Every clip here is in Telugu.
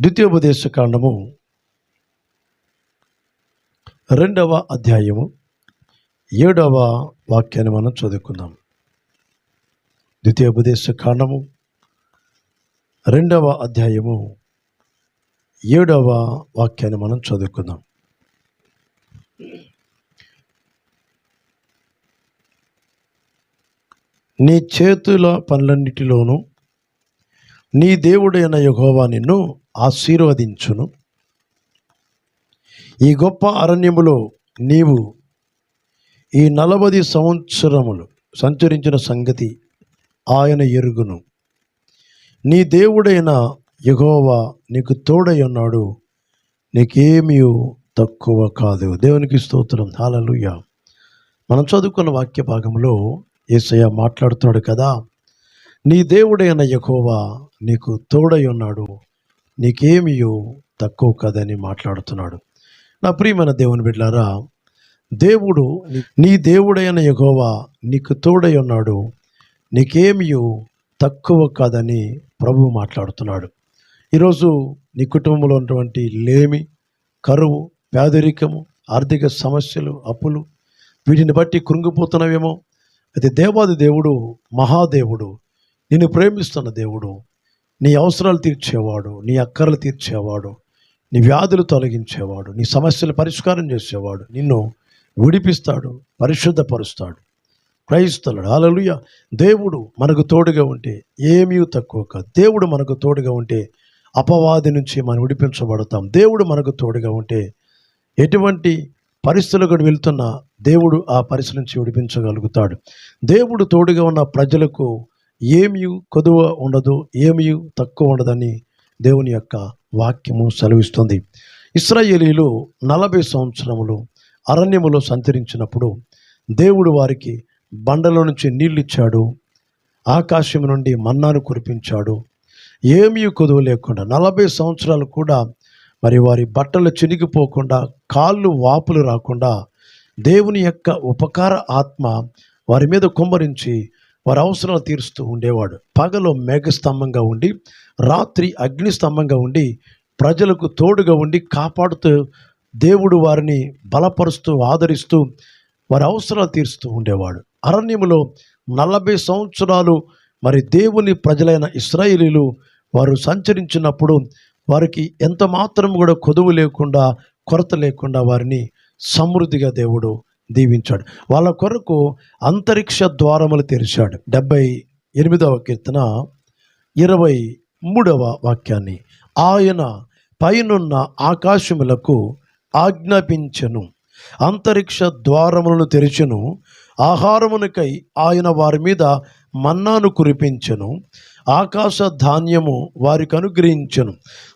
ద్వితీయోపదేశ కాండము రెండవ అధ్యాయము ఏడవ వాక్యాన్ని మనం చదువుకుందాం. ద్వితీయోపదేశ కాండము రెండవ అధ్యాయము ఏడవ వాక్యాన్ని మనం చదువుకుందాం. నీ చేతుల పనులన్నిటిలోనూ నీ దేవుడైన యెహోవా నిన్ను ఆశీర్వదించును. ఈ గొప్ప అరణ్యములో నీవు ఈ నలభై సంవత్సరములు సంచరించిన సంగతి ఆయన ఎరుగును. నీ దేవుడైన యెహోవా నీకు తోడై ఉన్నాడు. నీకేమీ తక్కువ కాదు. దేవునికి స్తోత్రం. హాలలుయ మనం చదువుకున్న వాక్య భాగంలో ఏసయ్య మాట్లాడుతున్నాడు కదా. నీ దేవుడైన యెహోవా నీకు తోడై ఉన్నాడు. నీకేమియో తక్కువ కదని మాట్లాడుతున్నాడు. నా ప్రియమైన దేవుని బిడ్డారా దేవుడు నీ- దేవుడైన యెహోవా నీకు తోడై ఉన్నాడు. నీకేమియో తక్కువ కాదని ప్రభు మాట్లాడుతున్నాడు. ఈరోజు నీ కుటుంబంలో ఉన్నటువంటి లేమి కరువు పేదరికము ఆర్థిక సమస్యలు అప్పులు వీటిని బట్టి కృంగిపోతున్నవేమో. అయితే దేవాది దేవుడు మహాదేవుడు నిన్ను ప్రేమిస్తున్న దేవుడు నీ అవసరాలు తీర్చేవాడు నీ అక్కర్లు తీర్చేవాడు నీ వ్యాధులు తొలగించేవాడు నీ సమస్యలు పరిష్కారం చేసేవాడు నిన్ను విడిపిస్తాడు పరిశుద్ధపరుస్తాడు. క్రైస్తలుడు అలలుయ దేవుడు మనకు తోడుగా ఉంటే ఏమీ తక్కువ కాదు. దేవుడు మనకు తోడుగా ఉంటే అపవాది నుంచి మనం విడిపించబడతాం. దేవుడు మనకు తోడుగా ఉంటే ఎటువంటి పరిస్థితులకు వెళ్తున్న దేవుడు ఆ పరిస్థితి నుంచి విడిపించగలుగుతాడు. దేవుడు తోడుగా ఉన్న ప్రజలకు ఏమీ కొదువ ఉండదు ఏమీ తక్కువ ఉండదని దేవుని యొక్క వాక్యము సెలవిస్తుంది. ఇస్రాయేలీలు నలభై సంవత్సరములు అరణ్యములో సంచరించినప్పుడు దేవుడు వారికి బండలో నుంచి నీళ్ళు ఇచ్చాడు ఆకాశం నుండి మన్నాను కురిపించాడు. ఏమీ కొదువ లేకుండా నలభై సంవత్సరాలు కూడా మరి వారి బట్టలు చినిగిపోకుండా కాళ్ళు వాపులు రాకుండా దేవుని యొక్క ఉపకార ఆత్మ వారి మీద కుమ్మరించి వారి అవసరాలు తీరుస్తూ ఉండేవాడు. పగలో మేఘస్తంభంగా ఉండి రాత్రి అగ్ని స్తంభంగా ఉండి ప్రజలకు తోడుగా ఉండి కాపాడుతూ దేవుడు వారిని బలపరుస్తూ ఆదరిస్తూ వారి అవసరాలు తీరుస్తూ ఉండేవాడు. అరణ్యములో నలభై సంవత్సరాలు మరి దేవుని ప్రజలైన ఇస్రాయేలీలు వారు సంచరించినప్పుడు వారికి ఎంత మాత్రం కూడా కొదువు లేకుండా కొరత లేకుండా వారిని సమృద్ధిగా దేవుడు దీవించాడు. వాళ్ళ కొరకు అంతరిక్ష ద్వారములు తెరిచాడు. డెబ్బై ఎనిమిదవ కీర్తన ఇరవై మూడవ వాక్యాన్ని. ఆయన పైనున్న ఆకాశములకు ఆజ్ఞాపించను. అంతరిక్ష ద్వారములను తెరిచెను. ఆహారమునకై ఆయన వారి మీద మన్నాను కురిపించెను. ఆకాశ ధాన్యము వారికి అనుగ్రహించను.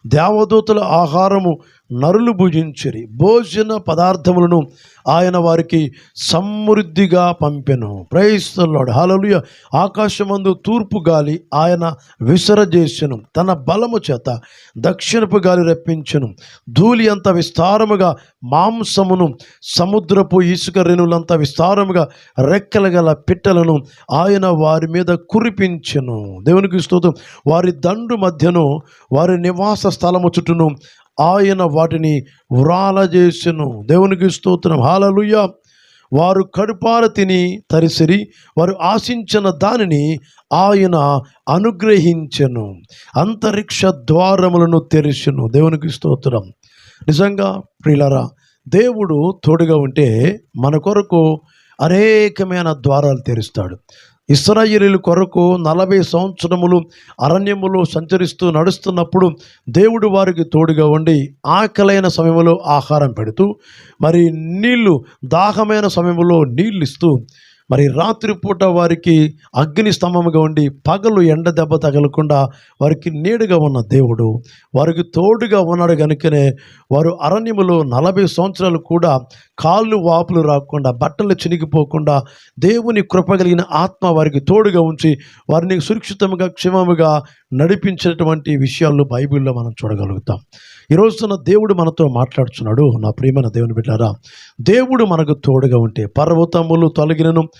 దేవదూతల ఆహారము నరులు భుజించిరి. భోజన పదార్థములను ఆయన వారికి సమృద్ధిగా పంపెను. ప్రయత్నులాడు హలలుయ ఆకాశమందు తూర్పు గాలి ఆయన విసరజేసెను. తన బలము చేత దక్షిణపు గాలి రప్పించెను. ధూళి అంత విస్తారముగా మాంసమును సముద్రపు ఇసుక రేణులంత విస్తారముగా రెక్కల గల పిట్టలను ఆయన వారి మీద కురిపించెను. దేవునికి స్తోత్రం. వారి దండు మధ్యను వారి నివాస స్థలము చుట్టూను ఆయన వాటిని వ్రాలజేసెను దేవునికి స్తోత్రం. హాలలుయ్య వారు కడుపార తిని తరిసిరి వారు ఆశించిన దానిని ఆయన అనుగ్రహించెను. అంతరిక్ష ద్వారములను తెరిచెను దేవునికి స్తోత్రం. నిజంగా ప్రియులరా దేవుడు తోడుగా ఉంటే మన కొరకు అనేకమైన ద్వారాలు తెరుస్తాడు. ఇస్రాయేలీల కొరకు నలభై సంవత్సరములు అరణ్యములో సంచరిస్తూ నడుస్తున్నప్పుడు దేవుడు వారికి తోడుగా ఉండి ఆకలైన సమయంలో ఆహారం పెడుతూ మరి నీళ్ళు దాహమైన సమయంలో నీళ్ళు ఇస్తూ మరి రాత్రిపూట వారికి అగ్ని స్తంభముగా ఉండి పగలు ఎండ దెబ్బ తగలకుండా వారికి నీడుగా ఉన్న దేవుడు వారికి తోడుగా ఉన్నాడు కనుకనే వారు అరణ్యములో నలభై సంవత్సరాలు కూడా కాళ్ళు వాపులు రాకుండా బట్టలు చినిగిపోకుండా దేవుని కృపగలిగిన ఆత్మ వారికి తోడుగా ఉంచి వారిని సురక్షితముగా క్షేమముగా నడిపించినటువంటి విషయాలు బైబిల్లో మనం చూడగలుగుతాం. ఈ దేవుడు మనతో మాట్లాడుతున్నాడు నా ప్రియమైన దేవుని బిడ్డారా దేవుడు మనకు తోడుగా ఉంటే పర్వతములు తొలగినను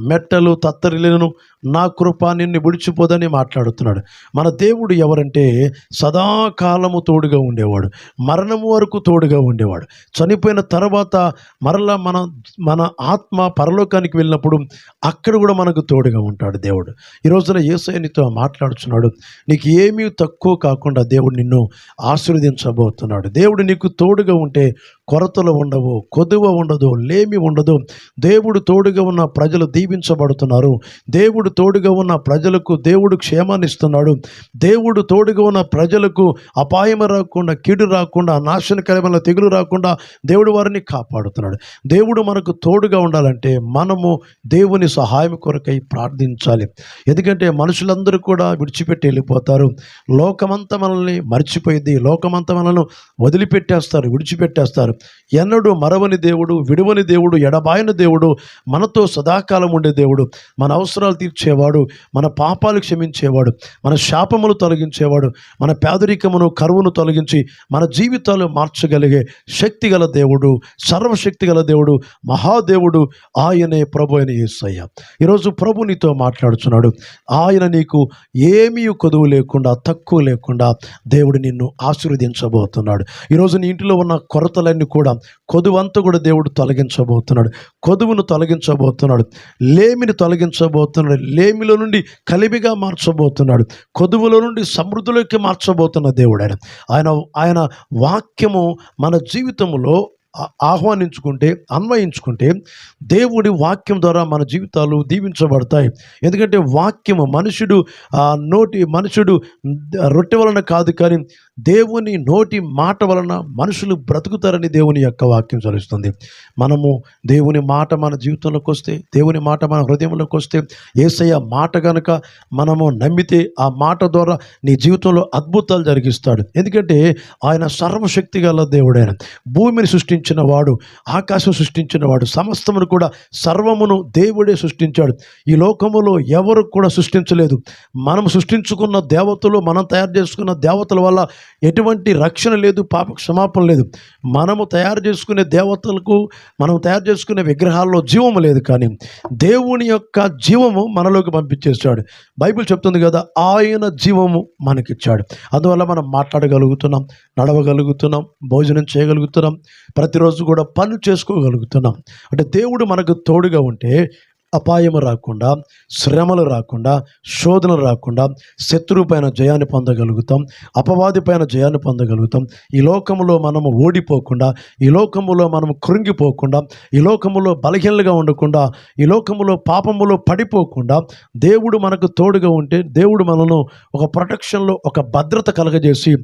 మెట్టలు తత్తరిలను నా కృప నిన్ను విడిచిపోదని మాట్లాడుతున్నాడు. మన దేవుడు ఎవరంటే సదాకాలము తోడుగా ఉండేవాడు. మరణము వరకు తోడుగా ఉండేవాడు. చనిపోయిన తర్వాత మరలా మన మన ఆత్మ పరలోకానికి వెళ్ళినప్పుడు అక్కడ కూడా మనకు తోడుగా ఉంటాడు దేవుడు. ఈ రోజున ఏసైనితో మాట్లాడుతున్నాడు నీకు ఏమీ తక్కువ కాకుండా దేవుడు నిన్ను ఆశీర్వదించబోతున్నాడు. దేవుడు నీకు తోడుగా ఉంటే కొరతలు ఉండవు కొదువ ఉండదు లేమి ఉండదు. దేవుడు తోడుగా ఉన్న ప్రజలు దీవించబడుతున్నారు. దేవుడు తోడుగా ఉన్న ప్రజలకు దేవుడు క్షేమాన్ని ఇస్తున్నాడు దేవుడు తోడుగా ఉన్న ప్రజలకు అపాయం రాకుండా కీడు రాకుండా నాశనకరమైన తెగులు రాకుండా దేవుడు వారిని కాపాడుతున్నాడు. దేవుడు మనకు తోడుగా ఉండాలంటే మనము దేవుని సహాయం కొరకై ప్రార్థించాలి. ఎందుకంటే మనుషులందరూ కూడా విడిచిపెట్టి వెళ్ళిపోతారు. లోకమంతా మనల్ని మర్చిపోయింది. లోకమంతా మనల్ని వదిలిపెట్టేస్తారు విడిచిపెట్టేస్తారు. ఎన్నడూ మరవని దేవుడు విడువని దేవుడు ఎడబాయన దేవుడు మనతో సదాకాలం ఉండే దేవుడు. మన అవసరాలు తీర్చేవాడు మన పాపాలు క్షమించేవాడు మన శాపములు తొలగించేవాడు మన పేదరికమును కరువును తొలగించి మన జీవితాలు మార్చగలిగే శక్తి గల దేవుడు సర్వశక్తి గల దేవుడు మహాదేవుడు ఆయనే ప్రభు అయిన యేసయ్య. ఈరోజు ప్రభు నీతో మాట్లాడుతున్నాడు ఆయన నీకు ఏమీ కొదువు లేకుండా తక్కువ లేకుండా దేవుడు నిన్ను ఆశీర్వదించబోతున్నాడు. ఈరోజు నీ ఇంటిలో ఉన్న కొరతలన్నీ కూడా కొదువంతా కూడా దేవుడు తొలగించబోతున్నాడు. కొదువును తొలగించబోతున్నాడు. లేమిని తొలగించబోతున్నాడు. లేమిలో నుండి కలివిగా మార్చబోతున్నాడు. కొదువులో నుండి సమృద్ధిలోకి మార్చబోతున్న దేవుడు ఆయన ఆయన ఆయన వాక్యము మన జీవితంలో ఆహ్వానించుకుంటే అన్వయించుకుంటే దేవుడి వాక్యం ద్వారా మన జీవితాలు దీవించబడతాయి. ఎందుకంటే వాక్యము మనుషుడు నోటి మనుషుడు రొట్టె వలన కాదు కానీ దేవుని నోటి మాట వలన మనుషులు బ్రతుకుతారని దేవుని యొక్క వాక్యం చలుస్తుంది మనము దేవుని మాట మన జీవితంలోకి వస్తే దేవుని మాట మన హృదయంలోకి వస్తే ఏసయ్య మాట గనుక మనము నమ్మితే ఆ మాట ద్వారా నీ జీవితంలో అద్భుతాలు జరిగిస్తాడు. ఎందుకంటే ఆయన సర్వశక్తి గల దేవుడైన భూమిని సృష్టించిన వాడు ఆకాశం సృష్టించిన వాడు సమస్తమును కూడా సర్వమును దేవుడే సృష్టించాడు. ఈ లోకములో ఎవరు కూడా సృష్టించలేదు. మనం సృష్టించుకున్న దేవతలు మనం తయారు చేసుకున్న దేవతల వల్ల ఎటువంటి రక్షణ లేదు పాప క్షమాపణ లేదు. మనము తయారు చేసుకునే దేవతలకు మనం తయారు చేసుకునే విగ్రహాల్లో జీవము లేదు కానీ దేవుని యొక్క జీవము మనలోకి పంపించేస్తాడు బైబిల్ చెప్తుంది కదా ఆయన జీవము మనకిచ్చాడు. అందువల్ల మనం మాట్లాడగలుగుతున్నాం నడవగలుగుతున్నాం భోజనం చేయగలుగుతున్నాం ప్రతిరోజు కూడా పనులు చేసుకోగలుగుతున్నాం. అంటే దేవుడు మనకు తోడుగా ఉంటే అపాయము రాకుండా శ్రమలు రాకుండా శోధనలు రాకుండా శత్రువు పైన జయాన్ని పొందగలుగుతాం అపవాది పైన జయాన్ని పొందగలుగుతాం. ఈ లోకములో మనము ఓడిపోకుండా ఈ లోకములో మనము కృంగిపోకుండా ఈ లోకములో బలహీనలుగా ఉండకుండా ఈ లోకములో పాపములో పడిపోకుండా దేవుడు మనకు తోడుగా ఉంటే దేవుడు మనను ఒక ప్రొటెక్షన్లో ఒక భద్రత కలగజేసి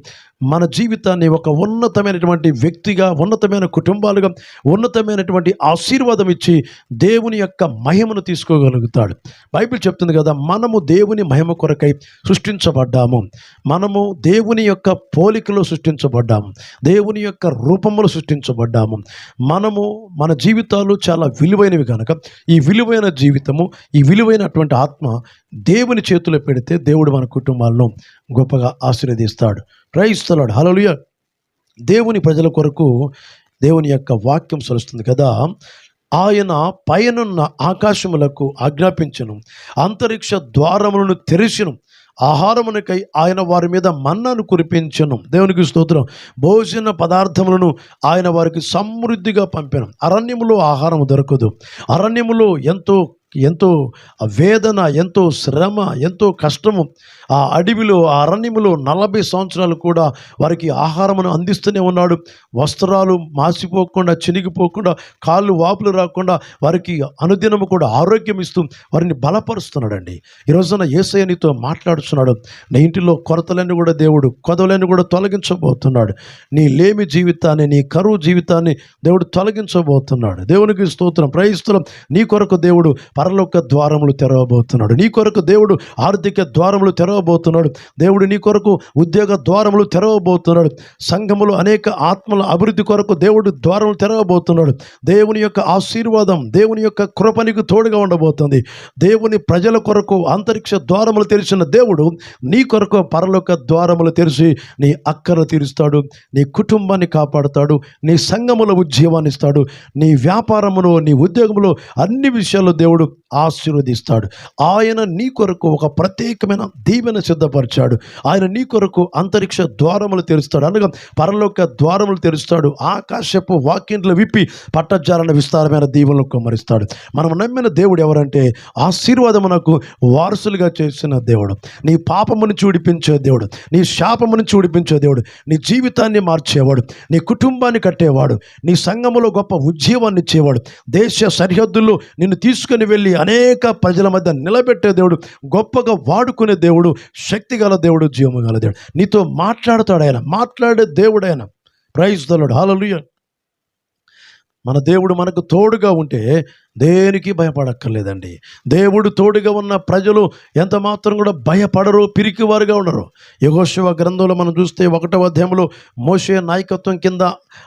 మన జీవితాన్ని ఒక ఉన్నతమైనటువంటి వ్యక్తిగా ఉన్నతమైన కుటుంబాలుగా ఉన్నతమైనటువంటి ఆశీర్వాదం ఇచ్చి దేవుని యొక్క మహిమను తీసుకోగలుగుతాడు. బైబిల్ చెప్తుంది కదా మనము దేవుని మహిమ కొరకై సృష్టించబడ్డాము. మనము దేవుని యొక్క పోలికలో సృష్టించబడ్డాము. దేవుని యొక్క రూపంలో సృష్టించబడ్డాము. మనము మన జీవితాలు చాలా విలువైనవి కనుక ఈ విలువైన జీవితము ఈ విలువైనటువంటి ఆత్మ దేవుని చేతిలో పెడితే దేవుడు మన కుటుంబాలను గొప్పగా ఆశీర్వదిస్తాడు. క్రైస్తలాడు హలలుయ దేవుని ప్రజల కొరకు దేవుని యొక్క వాక్యం సలుస్తుంది కదా. ఆయన పైనున్న ఆకాశములకు ఆజ్ఞాపించను. అంతరిక్ష ద్వారములను తెరిచను. ఆహారమునకై ఆయన వారి మీద మన్నను కురిపించను. దేవునికి స్తోత్రం. భోజన పదార్థములను ఆయన వారికి సమృద్ధిగా పంపాను. అరణ్యములో ఆహారం దొరకదు. అరణ్యములో ఎంతో ఎంతో వేదన ఎంతో శ్రమ ఎంతో కష్టము. ఆ అడవిలో ఆ అరణ్యములో నలభై సంవత్సరాలు కూడా వారికి ఆహారమును అందిస్తూనే ఉన్నాడు. వస్త్రాలు మాసిపోకుండా చినిగిపోకుండా కాళ్ళు వాపులు రాకుండా వారికి అనుదినము కూడా ఆరోగ్యం ఇస్తూ వారిని బలపరుస్తున్నాడండి. ఈ రోజున మాట్లాడుతున్నాడు. నీ ఇంటిలో కొరతలన్నీ కూడా దేవుడు కొదవలన్నీ కూడా తొలగించబోతున్నాడు. నీ లేమి జీవితాన్ని నీ కరువు జీవితాన్ని దేవుడు తొలగించబోతున్నాడు. దేవునికి స్తోత్రం. ప్రయిస్తున్నాం నీ కొరకు దేవుడు పరలోక ద్వారములు తెరవబోతున్నాడు. నీ కొరకు దేవుడు ఆర్థిక ద్వారములు తెరవబోతున్నాడు. దేవుడు నీ కొరకు ఉద్యోగ ద్వారములు తెరవబోతున్నాడు. సంఘములు అనేక ఆత్మల అభివృద్ధి కొరకు దేవుడు ద్వారములు తెరవబోతున్నాడు. దేవుని యొక్క ఆశీర్వాదం దేవుని యొక్క కృప నీకు తోడుగా ఉండబోతుంది. దేవుని ప్రజల కొరకు అంతరిక్ష ద్వారములు తెరిచిన దేవుడు నీ కొరకు పరలోక ద్వారములు తెరిచి నీ అక్కర తీరుస్తాడు. నీ కుటుంబాన్ని కాపాడుతాడు. నీ సంఘముల ఉద్యోగాన్ని ఇస్తాడు. నీ వ్యాపారములో నీ ఉద్యోగంలో అన్ని విషయాల్లో దేవుడు ఆశీర్వదిస్తాడు. ఆయన నీ కొరకు ఒక ప్రత్యేకమైన దీవెన సిద్ధపరిచాడు. ఆయన నీ కొరకు అంతరిక్ష ద్వారములు తెరుస్తాడు. అనగా పరలోక ద్వారములు తెరుస్తాడు. ఆకాశపు వాక్యంట్లు విప్పి పట్టజాలన విస్తారమైన దీవెనలు కుమ్మరిస్తాడు. మనం నమ్మిన దేవుడు ఎవరంటే ఆశీర్వాదమునకు వారసులుగా చేసిన దేవుడు. నీ పాపమును చూడిపించే దేవుడు. నీ శాపమును చూడిపించే దేవుడు. నీ జీవితాన్ని మార్చేవాడు. నీ కుటుంబాన్ని కట్టేవాడు. నీ సంఘములో గొప్ప ఉద్యమాన్ని ఇచ్చేవాడు. దేశ సరిహద్దుల్లో నిన్ను తీసుకుని వెళ్ళి అనేక ప్రజల మధ్య నిలబెట్టే దేవుడు గొప్పగా వాడుకునే దేవుడు శక్తి గల దేవుడు జీవము గల దేవుడు. నీతో మాట్లాడతాడు ఆయన మాట్లాడే దేవుడు ఆయన ప్రైజ్ దలుడు హాలలుయ్య మన దేవుడు మనకు తోడుగా ఉంటే దేనికి భయపడక్కర్లేదండి. దేవుడు తోడుగా ఉన్న ప్రజలు ఎంత మాత్రం కూడా భయపడరు పిరికివారుగా ఉండరు. యగోశివ గ్రంథంలో మనం చూస్తే ఒకటవ అధ్యాయంలో మోసే నాయకత్వం కింద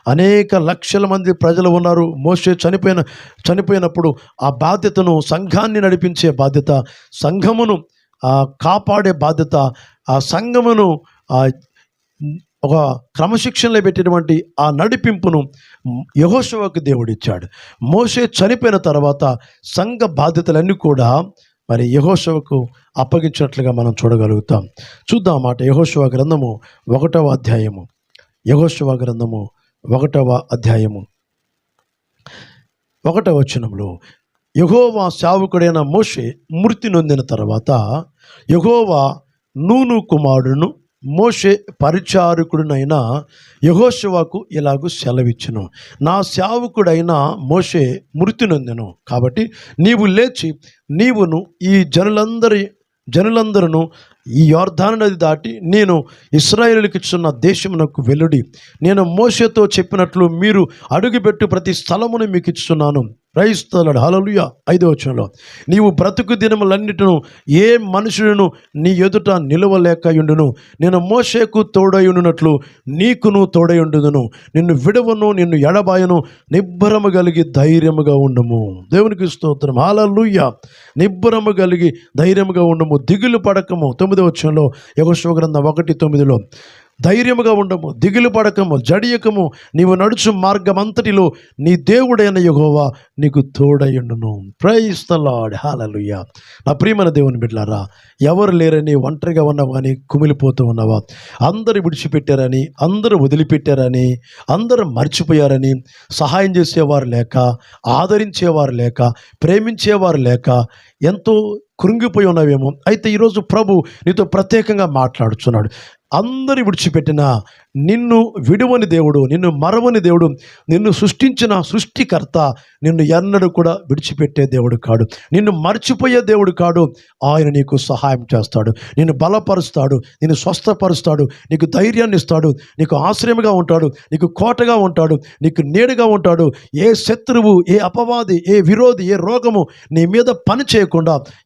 అనేక లక్షల మంది ప్రజలు ఉన్నారు. మోసే చనిపోయిన చనిపోయినప్పుడు ఆ బాధ్యతను సంఘాన్ని నడిపించే బాధ్యత సంఘమును కాపాడే బాధ్యత ఆ సంఘమును ఒక క్రమశిక్షణలో పెట్టినటువంటి ఆ నడిపింపును యహోశవకు దేవుడిచ్చాడు. మోసే మోషే చనిపోయిన తర్వాత సంఘ బాధ్యతలన్నీ కూడా మరి యహోశవకు అప్పగించినట్లుగా మనం చూడగలుగుతాం. చూద్దాం మాట. యహోశవ గ్రంథము ఒకటవ అధ్యాయము. యహోశవ గ్రంథము ఒకటవ అధ్యాయము. ఒకటవ వచనంలో యహోవా సేవకుడైన మోషే మృతి నొందిన తర్వాత యహోవా నూను కుమారుడును మోషే పరిచారకుడునైన యహోశివాకు ఇలాగూ సెలవిచ్చును. నా సేవకుడైన మోషే మృతి నొందెను. కాబట్టి నీవు లేచి నీవును ఈ జనులందరి జనులందరూ ఈ యోర్ధాన నది దాటి నేను ఇస్రాయేలుకి ఇచ్చిన దేశమునకు వెలుడి నేను మోషతో చెప్పినట్లు మీరు అడుగుపెట్టు ప్రతి స్థలమును మీకు ఇచ్చున్నాను. రైస్తలాడు హలలుయ ఐదో వచనంలో నీవు బ్రతుకు దినములన్నిటిను ఏ మనుషులను నీ ఎదుట నిలవలేకయుండును నేను మోషేకు తోడయుండునట్లు నీకును తోడయుండును నిన్ను విడవను నిన్ను ఎడబాయను. నిబ్బరము కలిగి ధైర్యముగా ఉండము. దేవునికి స్తోత్రం. హాలలుయ నిబ్బరము కలిగి ధైర్యముగా ఉండము. దిగులు పడకము. తొమ్మిదో వచ్చంలో యగోశవ గ్రంథం ఒకటి తొమ్మిదిలో ధైర్యముగా ఉండము దిగులు పడకము జడియకము. నీవు నడుచు మార్గం అంతటిలో నీ దేవుడైన యెహోవా నీకు తోడయుండును. ప్రైస్ ద నా ప్రియమైన దేవుని బిడ్డారా ఎవరు లేరని ఒంటరిగా ఉన్నావా అని కుమిలిపోతూ ఉన్నావా? అందరు విడిచిపెట్టారని అందరూ వదిలిపెట్టారని అందరూ మర్చిపోయారని సహాయం చేసేవారు లేక ఆదరించేవారు లేక ప్రేమించేవారు లేక ఎంతో కృంగిపోయి ఉన్నావేమో. అయితే ఈరోజు ప్రభు నీతో ప్రత్యేకంగా మాట్లాడుచున్నాడు. అందరి విడిచిపెట్టిన నిన్ను విడువని దేవుడు నిన్ను మరవని దేవుడు నిన్ను సృష్టించిన సృష్టికర్త నిన్ను ఎన్నడూ కూడా విడిచిపెట్టే దేవుడు కాడు. నిన్ను మర్చిపోయే దేవుడు కాడు. ఆయన నీకు సహాయం చేస్తాడు. నిన్ను బలపరుస్తాడు. నిన్ను స్వస్థపరుస్తాడు. నీకు ధైర్యాన్ని ఇస్తాడు. నీకు ఆశ్రయముగా ఉంటాడు. నీకు కోటగా ఉంటాడు. నీకు నీడగా ఉంటాడు. ఏ శత్రువు ఏ అపవాది ఏ విరోధి ఏ రోగము నీ మీద పని చేయకుండా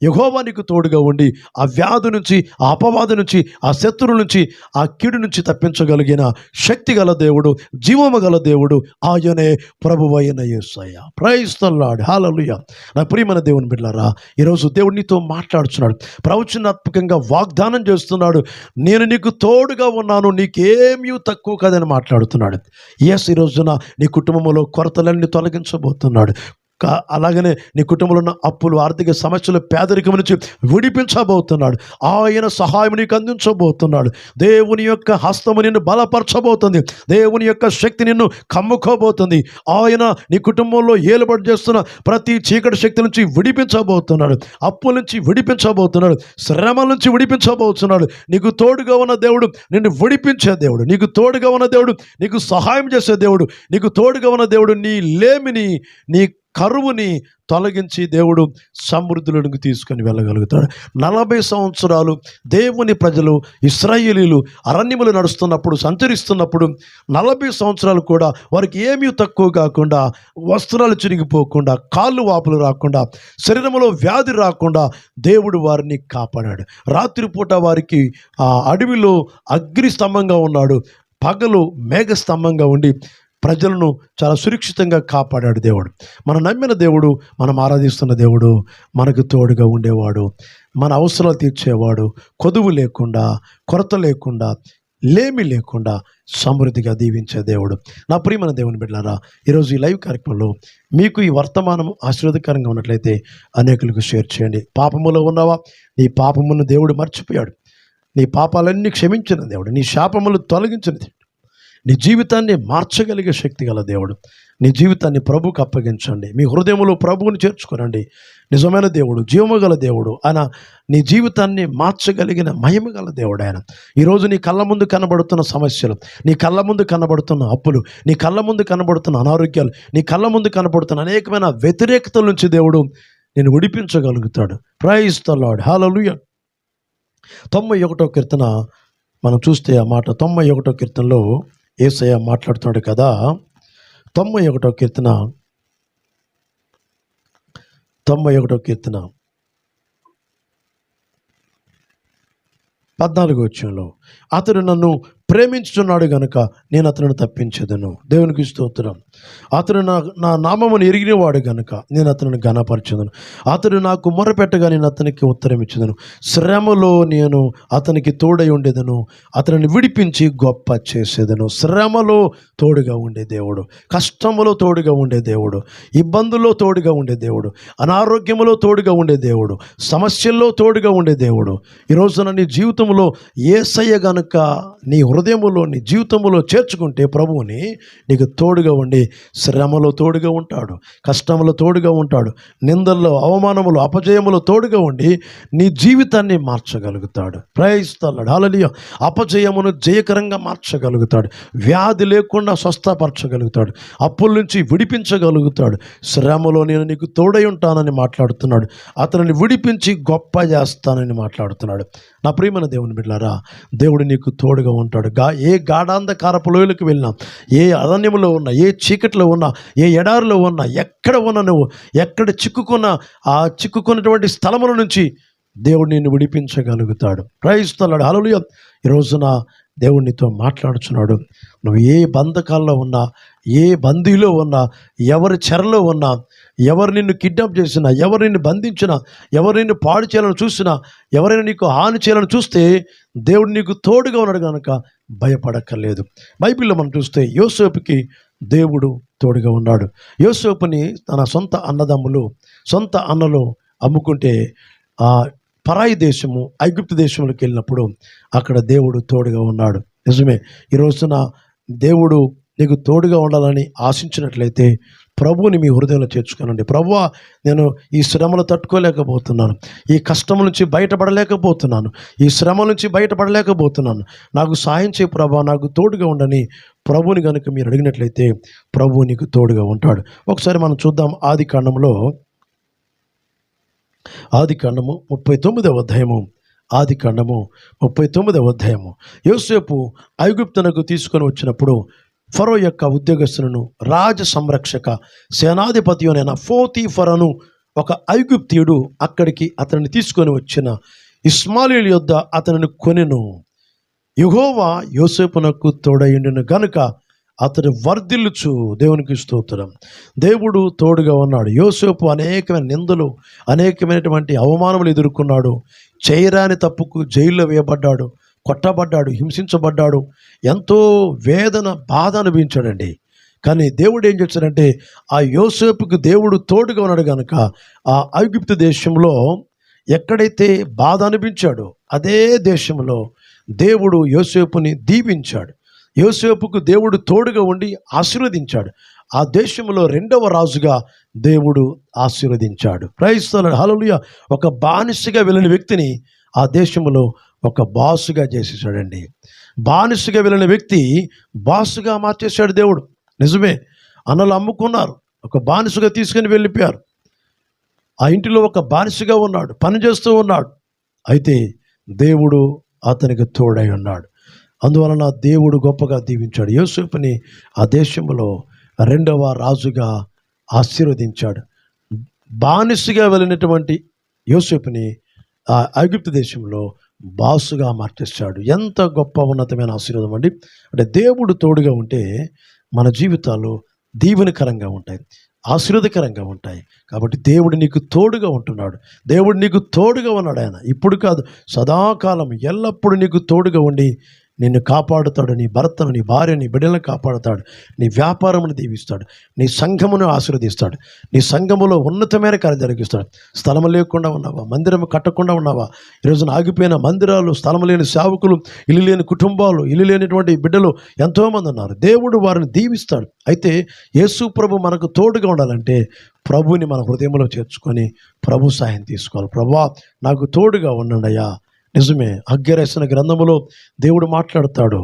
యహోవా నీకు తోడుగా ఉండి ఆ వ్యాధి నుంచి ఆ అపవాది నుంచి ఆ శత్రువు నుంచి ఆ కీడు నుంచి తప్పించగలిగిన శక్తి గల దేవుడు జీవము గల దేవుడు ఆయనే ప్రభువైన యేసయ్య. ప్రైస్తల్లాడు హాలలుయ నా ప్రియమైన దేవుని బిడ్డారా ఈరోజు దేవుడు నీతో మాట్లాడుతున్నాడు. ప్రవచనాత్మకంగా వాగ్దానం చేస్తున్నాడు. నేను నీకు తోడుగా ఉన్నాను నీకేమీ తక్కువ కాదని మాట్లాడుతున్నాడు. ఎస్ ఈ రోజున నీ కుటుంబంలో కొరతలన్నీ తొలగించబోతున్నాడు. అలాగనే నీ కుటుంబంలో ఉన్న అప్పులు ఆర్థిక సమస్యలు పేదరికం నుంచి విడిపించబోతున్నాడు. ఆయన సహాయం నీకు అందించబోతున్నాడు. దేవుని యొక్క హస్తము నిన్ను బలపరచబోతుంది. దేవుని యొక్క శక్తి నిన్ను కమ్ముకోబోతుంది. ఆయన నీ కుటుంబంలో ఏలుబడి చేస్తున్న ప్రతి చీకటి శక్తి నుంచి విడిపించబోతున్నాడు. అప్పుల నుంచి విడిపించబోతున్నాడు. శ్రమల నుంచి విడిపించబోతున్నాడు. నీకు తోడుగా ఉన్న దేవుడు నిన్ను విడిపించే దేవుడు. నీకు తోడుగా ఉన్న దేవుడు నీకు సహాయం చేసే దేవుడు. నీకు తోడుగా ఉన్న దేవుడు నీ లేమిని నీ కరువుని తొలగించి దేవుడు సమృద్ధులకు తీసుకొని వెళ్ళగలుగుతాడు. నలభై సంవత్సరాలు దేవుని ప్రజలు ఇస్రాయేలీలు అరణ్యములు నడుస్తున్నప్పుడు సంచరిస్తున్నప్పుడు నలభై సంవత్సరాలు కూడా వారికి ఏమీ తక్కువ కాకుండా వస్త్రాలు చిరిగిపోకుండా కాళ్ళు వాపులు రాకుండా శరీరంలో వ్యాధి రాకుండా దేవుడు వారిని కాపాడాడు. రాత్రిపూట వారికి ఆ అడవిలో అగ్ని స్తంభంగా ఉన్నాడు. పగలు మేఘ స్తంభంగా ఉండి ప్రజలను చాలా సురక్షితంగా కాపాడాడు దేవుడు. మనం నమ్మిన దేవుడు మనం ఆరాధిస్తున్న దేవుడు మనకు తోడుగా ఉండేవాడు మన అవసరాలు తీర్చేవాడు కొదువు లేకుండా కొరత లేకుండా లేమి లేకుండా సమృద్ధిగా దీవించే దేవుడు. నా ప్రియమైన దేవుని బిడ్డారా ఈరోజు ఈ లైవ్ కార్యక్రమంలో మీకు ఈ వర్తమానం ఆశీర్వాదకరంగా ఉన్నట్లయితే అనేకులకు షేర్ చేయండి. పాపములో ఉన్నావా? నీ పాపమును దేవుడు మర్చిపోయాడు. నీ పాపాలన్నీ క్షమించిన దేవుడు. నీ శాపములు తొలగించిన దేవుడు. నీ జీవితాన్ని మార్చగలిగే శక్తి గల దేవుడు. నీ జీవితాన్ని ప్రభుకు అప్పగించండి. మీ హృదయంలో ప్రభువుని చేర్చుకోనండి. నిజమైన దేవుడు జీవము గల దేవుడు ఆయన నీ జీవితాన్ని మార్చగలిగిన మహిమ గల దేవుడు ఆయన. ఈరోజు నీ కళ్ళ ముందు కనబడుతున్న సమస్యలు నీ కళ్ళ ముందు కనబడుతున్న అప్పులు నీ కళ్ళ ముందు కనబడుతున్న అనారోగ్యాలు నీ కళ్ళ ముందు కనబడుతున్న అనేకమైన వ్యతిరేకతల నుంచి దేవుడు నేను విడిపించగలుగుతాడు. ప్రైజ్ ద లార్డ్ హల్లెలూయా తొంభై ఒకటో కీర్తన మనం చూస్తే ఆ మాట తొంభై ఒకటో కీర్తనలో ఏసయ్య మాట్లాడుతున్నాడు కదా. తొంభై ఒకటో కీర్తన. తొంభై ఒకటో కీర్తన. పద్నాలుగు వచ్చంలో అతడు నన్ను ప్రేమించుచున్నాడు గనుక నేను అతను తప్పించదను. దేవునికి స్తోత్రం. అతను నా నా నామమును ఎరిగినవాడు గనుక నేను అతను ఘనపరచదను. అతడు నాకు మొరపెట్టగా నేను అతనికి ఉత్తరం ఇచ్చదను. శ్రమలో నేను అతనికి తోడై ఉండేదను. అతనిని విడిపించి గొప్ప చేసేదను. శ్రమలో తోడుగా ఉండే దేవుడు కష్టములో తోడుగా ఉండే దేవుడు ఇబ్బందుల్లో తోడుగా ఉండే దేవుడు అనారోగ్యములో తోడుగా ఉండే దేవుడు సమస్యల్లో తోడుగా ఉండే దేవుడు. ఈరోజు నీ జీవితంలో ఏసయ్య గనుక నీ హృదయములో నీ జీవితంలో చేర్చుకుంటే ప్రభువుని నీకు తోడుగా ఉండి శ్రమలో తోడుగా ఉంటాడు కష్టములో తోడుగా ఉంటాడు నిందల్లో అవమానములు అపజయములో తోడుగా ఉండి నీ జీవితాన్ని మార్చగలుగుతాడు. ప్రయత్నిస్తాడు హాలలియ అపజయమును జయకరంగా మార్చగలుగుతాడు. వ్యాధి లేకుండా స్వస్థపరచగలుగుతాడు. అప్పుల నుంచి విడిపించగలుగుతాడు. శ్రమలో నేను నీకు తోడై ఉంటానని మాట్లాడుతున్నాడు. అతనిని విడిపించి గొప్ప చేస్తానని మాట్లాడుతున్నాడు. నా ప్రియమైన దేవుని బిడ్డారా దేవుడు నీకు తోడుగా ఉంటాడు. గా ఏ గాఢాంధకారపు లోయలకు వెళ్ళినా ఏ అరణ్యంలో ఉన్నా ఏ చీకట్లో ఉన్నా ఏ ఎడారిలో ఉన్నా ఎక్కడ ఉన్నా నువ్వు ఎక్కడ చిక్కుకున్నా ఆ చిక్కుకున్నటువంటి స్థలముల నుంచి దేవుడు నిన్ను విడిపించగలుగుతాడు. ప్రయత్నిస్తున్నాడు హలోయ ఈ రోజున దేవుడు నీతో మాట్లాడుచున్నాడు. నువ్వు ఏ బంధకాల్లో ఉన్నా ఏ బందీలో ఉన్నా ఎవరి చెరలో ఉన్నా ఎవరు నిన్ను కిడ్నాప్ చేసినా ఎవరు నిన్ను బంధించినా ఎవరు నిన్ను పాడు చేయాలని చూసినా ఎవరైనా నీకు హాని చేయాలని చూస్తే దేవుడు నీకు తోడుగా ఉన్నాడు కనుక భయపడక్కర్లేదు. బైబిల్లో మనం చూస్తే యోసేపుకి దేవుడు తోడుగా ఉన్నాడు. యోసేపుని తన సొంత అన్నదమ్ములు సొంత అన్నలు అమ్ముకుంటే ఆ పరాయి దేశము ఐగుప్తు దేశంలోకి వెళ్ళినప్పుడు అక్కడ దేవుడు తోడుగా ఉన్నాడు. నిజమే ఈ రోజున దేవుడు నీకు తోడుగా ఉండాలని ఆశించినట్లయితే ప్రభువుని మీ హృదయంలో చేర్చుకోనండి. ప్రభువా నేను ఈ శ్రమలు తట్టుకోలేకపోతున్నాను. ఈ కష్టం నుంచి బయటపడలేకపోతున్నాను. ఈ శ్రమ నుంచి బయటపడలేకపోతున్నాను. నాకు సాయం చేయ ప్రభా నాకు తోడుగా ఉండని ప్రభువుని కనుక మీరు అడిగినట్లయితే ప్రభువు నీకు తోడుగా ఉంటాడు. ఒకసారి మనం చూద్దాం ఆది కాండంలో ఆది కాండము ముప్పై తొమ్మిదవ అధ్యాయము. ఆది కాండము ముప్పై తొమ్మిదవ అధ్యాయము. యోసేపు ఐగుప్తునకు తీసుకొని వచ్చినప్పుడు ఫరో యొక్క ఉద్యోగస్తులను రాజ సంరక్షక సేనాధిపతి అయిన ఫోతి ఫరను ఒక ఐగుప్తియుడు అక్కడికి అతన్ని తీసుకొని వచ్చిన ఇస్మాయిల్ యొద్ద అతనిని కొనెను. యుహోవా యోసేపునకు తోడయుండిన గనుక అతడు వర్ధిల్లుచు దేవునికి స్తోత్రం. దేవుడు తోడుగా ఉన్నాడు. యోసేపు అనేకమైన నిందలు అనేకమైనటువంటి అవమానములు ఎదుర్కొన్నాడు. చేయరాని తప్పుకు జైల్లో వేయబడ్డాడు కొట్టబడ్డాడు హింసించబడ్డాడు. ఎంతో వేదన బాధ అనిపించాడండి కానీ దేవుడు ఏం చేశాడంటే ఆ యోసేపుకు దేవుడు తోడుగా ఉన్నాడు కనుక ఆ ఐగుప్తు దేశంలో ఎక్కడైతే బాధ అనిపించాడో అదే దేశంలో దేవుడు యోసేపుని దీవించాడు. యోసేపుకు దేవుడు తోడుగా ఉండి ఆశీర్వదించాడు. ఆ దేశంలో రెండవ రాజుగా దేవుడు ఆశీర్వదించాడు. క్రైస్తవులు హలలుయ ఒక బానిసగా వెళ్ళిన వ్యక్తిని ఆ దేశంలో ఒక బాసుగా చేసేసాడండి. బానిసగా వెళ్ళిన వ్యక్తి బాసుగా మార్చేశాడు దేవుడు. నిజమే. అన్నలు అమ్ముకున్నారు. ఒక బానిసగా తీసుకుని వెళ్ళిపోయారు. ఆ ఇంటిలో ఒక బానిసగా ఉన్నాడు. పని చేస్తూ ఉన్నాడు. అయితే దేవుడు అతనికి తోడై ఉన్నాడు. అందువలన దేవుడు గొప్పగా దీవించాడు. యోసేపుని ఆ దేశంలో రెండవ రాజుగా ఆశీర్వదించాడు. బానిసగా వెళ్ళినటువంటి యోసేపుని ఆ ఐగుప్తు దేశంలో బాసుగా మార్చేస్తాడు ఎంత గొప్ప ఉన్నతమైన ఆశీర్వాదం అండి. అంటే దేవుడు తోడుగా ఉంటే మన జీవితాలు దీవెనకరంగా ఉంటాయి ఆశీర్వదకరంగా ఉంటాయి. కాబట్టి దేవుడు నీకు తోడుగా ఉంటున్నాడు. దేవుడు నీకు తోడుగా ఉన్నాడు ఆయన. ఇప్పుడు కాదు సదాకాలం ఎల్లప్పుడూ నీకు తోడుగా ఉండి నిన్ను కాపాడుతాడు. నీ భర్తను నీ భార్య నీ బిడ్డలను కాపాడుతాడు. నీ వ్యాపారమును దీవిస్తాడు. నీ సంఘమును ఆశీర్వదిస్తాడు. నీ సంఘములో ఉన్నతమైన కార్యం జరిగిస్తాడు. స్థలము లేకుండా ఉన్నావా? మందిరం కట్టకుండా ఉన్నావా? ఈరోజున ఆగిపోయిన మందిరాలు స్థలం లేని సేవకులు ఇల్లు లేని కుటుంబాలు ఇల్లు లేనిటువంటి బిడ్డలు ఎంతోమంది ఉన్నారు. దేవుడు వారిని దీవిస్తాడు. అయితే యేసు ప్రభు మనకు తోడుగా ఉండాలంటే ప్రభుని మన హృదయంలో చేర్చుకొని ప్రభు సాయం తీసుకోవాలి. ప్రభా నాకు తోడుగా ఉండండి అయ్యా నిజమే. అగ్గరేసిన గ్రంథములో దేవుడు మాట్లాడతాడు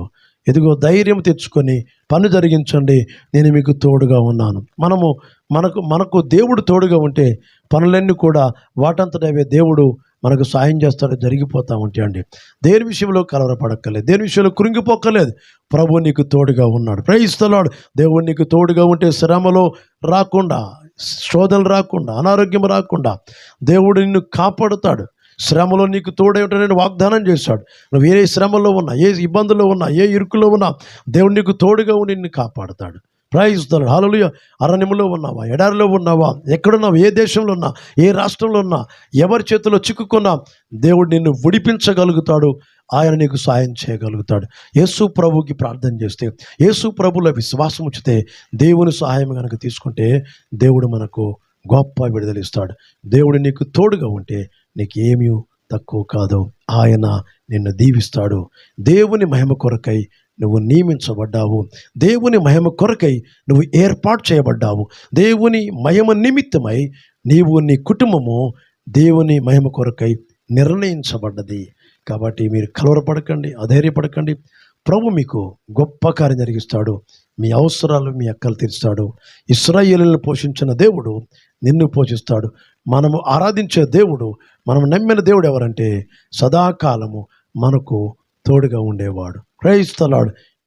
ఎదిగో ధైర్యం తెచ్చుకొని పని జరిగించండి నేను మీకు తోడుగా ఉన్నాను. మనము మనకు మనకు దేవుడు తోడుగా ఉంటే పనులన్నీ కూడా వాటంతటవే దేవుడు మనకు సాయం చేస్తాడు జరిగిపోతా ఉంటాయి అండి. దేని విషయంలో కలవరపడక్కర్లేదు. దేని విషయంలో కృంగిపోక్కర్లేదు. ప్రభు నీకు తోడుగా ఉన్నాడు. ప్రయిస్తున్నాడు దేవుడు నీకు తోడుగా ఉంటే శ్రమలో రాకుండా శోధనలు రాకుండా అనారోగ్యం రాకుండా దేవుడు నిన్ను కాపాడుతాడు. శ్రమలో నీకు తోడై ఉంటానని వాగ్దానం చేశాడు. నువ్వు ఏ శ్రమలో ఉన్నా ఏ ఇబ్బందుల్లో ఉన్నా ఏ ఇరుకులో ఉన్నా దేవుడు నీకు తోడుగా ఉండి నిన్ను కాపాడుతాడు. ప్రాయిస్తాడు హాలలుయ అరణ్యములో ఉన్నావా? ఎడారిలో ఉన్నావా? ఎక్కడున్నావు? ఏ దేశంలో ఉన్నా? ఏ రాష్ట్రంలో ఉన్నా? ఎవరి చేతిలో చిక్కుకున్నా? దేవుడు నిన్ను విడిపించగలుగుతాడు. ఆయన నీకు సాయం చేయగలుగుతాడు. యేసు ప్రభుకి ప్రార్థన చేస్తే యేసు ప్రభుల విశ్వాసం ఉంచితే దేవుని సహాయం కనుక తీసుకుంటే దేవుడు మనకు గొప్ప విడుదలిస్తాడు దేవుడు నీకు తోడుగా ఉంటే నీకేమీ తక్కువ కాదు. ఆయన నిన్ను దీవిస్తాడు. దేవుని మహిమ కొరకై నువ్వు నియమించబడ్డావు. దేవుని మహిమ కొరకై నువ్వు ఏర్పాటు చేయబడ్డావు. దేవుని మహిమ నిమిత్తమై నీవు నీ కుటుంబము దేవుని మహిమ కొరకై నిర్ణయించబడ్డది. కాబట్టి మీరు కలవరపడకండి అధైర్యపడకండి. ప్రభు మీకు గొప్ప కార్యం జరిగిస్తాడు. మీ అవసరాలు మీ అక్కలు తీరుస్తాడు. ఇస్రాయేలులను పోషించిన దేవుడు నిన్ను పోషిస్తాడు. మనము ఆరాధించే దేవుడు మనం నమ్మిన దేవుడు ఎవరంటే సదాకాలము మనకు తోడుగా ఉండేవాడు. క్రైస్తలాడు